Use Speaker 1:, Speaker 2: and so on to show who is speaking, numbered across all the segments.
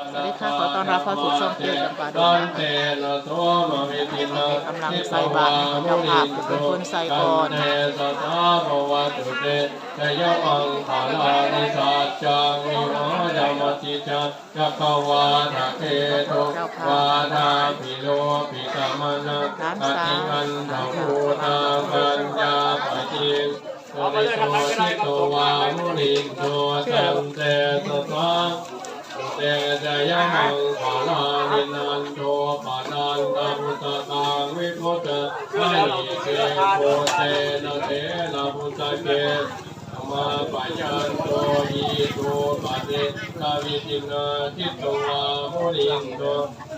Speaker 1: สวัสดีค่ะขอต้อนรับเข้าสู่ช่องเกียรติจำปาดงนะคะกำลังใส่บาตรเจ้าภาพเป็นคนใส่ก่อน
Speaker 2: เตสัทธาภวตุเตชยมังคาลานิสัจจังมิโมยามติจักจักวาทะเกตุวาทาปิโลปิกามนะอติอันทภูตาปัญญาปจิงสุริโสทิโตวามุนิโตตันเตสัทธา เตจยมังปาลานินันโทปานันตมุตตังวิพุตตะไมเกโพเตนะเตนะพุตตะเกธรรมาปะยันโตอิโตปะเตกาวิตินาทิตวาโมุนินโต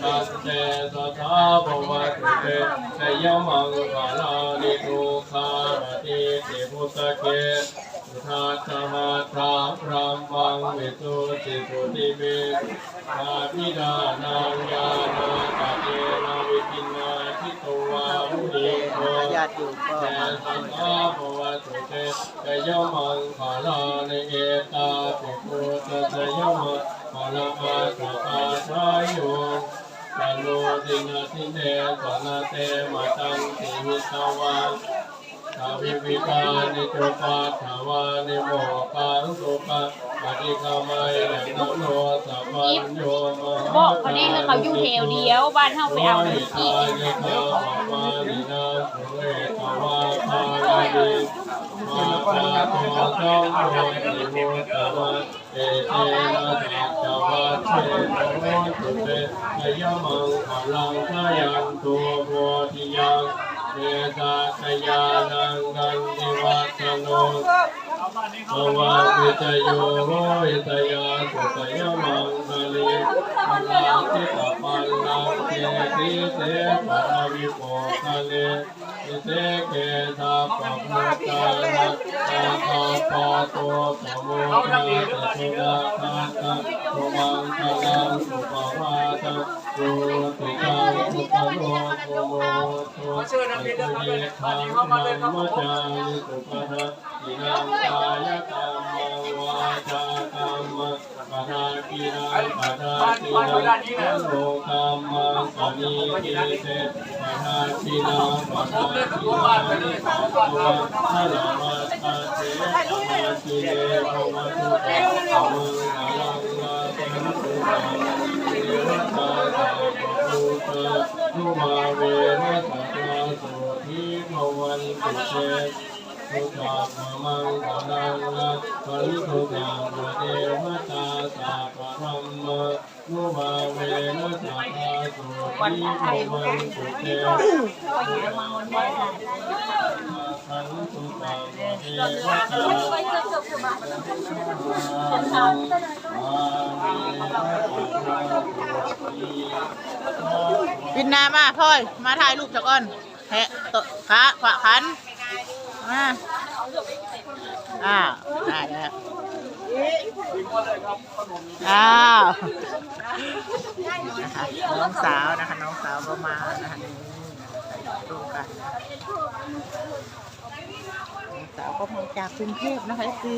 Speaker 2: ตัสเตสัทาภวัตุเตจยมังปาลานิทุกขาติเตพุตตะเก ทัตหะทาพรัมมังวิสุทธิปุติเมอาภิดานังญาณาตะเตนะวิตินาทิตวามุนิโก
Speaker 1: ญาติอยู่ก็
Speaker 2: แต่
Speaker 1: มา
Speaker 2: สัมมาภวตุเตกยมังขลาเนเอตาปิปุตเตะยมังขลาอาตปาทายโยสโนตินาทิเนสนาเตมาตังติมิตวาทา วิวิกานิโจปัฏฐาวานิโมปังสุปะปฏิกามัยแหลมโนสัพพัญโยมหา
Speaker 3: บอกเขาแน่คือเขาอยู่แถวเดียว บ้านเฮาไปเอาหนึ่ง
Speaker 2: อี
Speaker 3: อี
Speaker 2: ก
Speaker 3: ก
Speaker 2: นิคาปวานินาสุเวทวาภาลีมาปาโตสังโฆนิโมตวะเอเตนะสัจวัตเชโตสุเตยยมังพลังทายันตุโพธิยัง เวทาคยานังกันติวัตโนภวะวิจโยโหวิตยาสุตยมังคลีปัลาติตาปัลลังเกติเตปัรวิโปคะเลติเตเกทาปะพุตตานะตาตาปะโตปะโมทาติสุดาคาตาตุมังคลังสุปวา
Speaker 4: ชิญนักเรียนเดินเลยตอนนี้เข้ามาเลยครับผม
Speaker 2: สุปะอินังกายกรรมังวาจากรรมังปะทากินังปะทากินังโลกรรมังปณิกิเตปะทากินังปะทากินังนิสัตวะทะละวัตตะเตปะทากิเลภวตุตะอมังอาลังลาเตนะตุตังเทวตาตาปะปุตตะนุมาเวนะสัตตาโสทิภวันตุ เตทุกขมมังคลังละปริทุกขาปเทวตาสัพพะธรรมะนุภาเวนะสัพพะสุขีภวันตุเตขันตุตังเทวตาอามิพะ
Speaker 1: วินนามาพ่อยมาถ่ายรูปจากก่อน แพะตะขาขวาขันมาอ้าวได้แล้วอ้าวนะคะน้องสาวนะคะน้องสาวก็มานะคะนี่ดูกันน้องสาวก็มาจากกรุงเทพนะคะคือ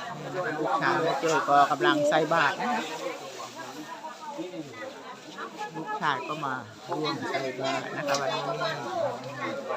Speaker 1: ชายแม่เจ้ยก็กำลังใส่บาตรนะคะลูกชายก็มาร่วมใส่บาตรนะคะวันนี้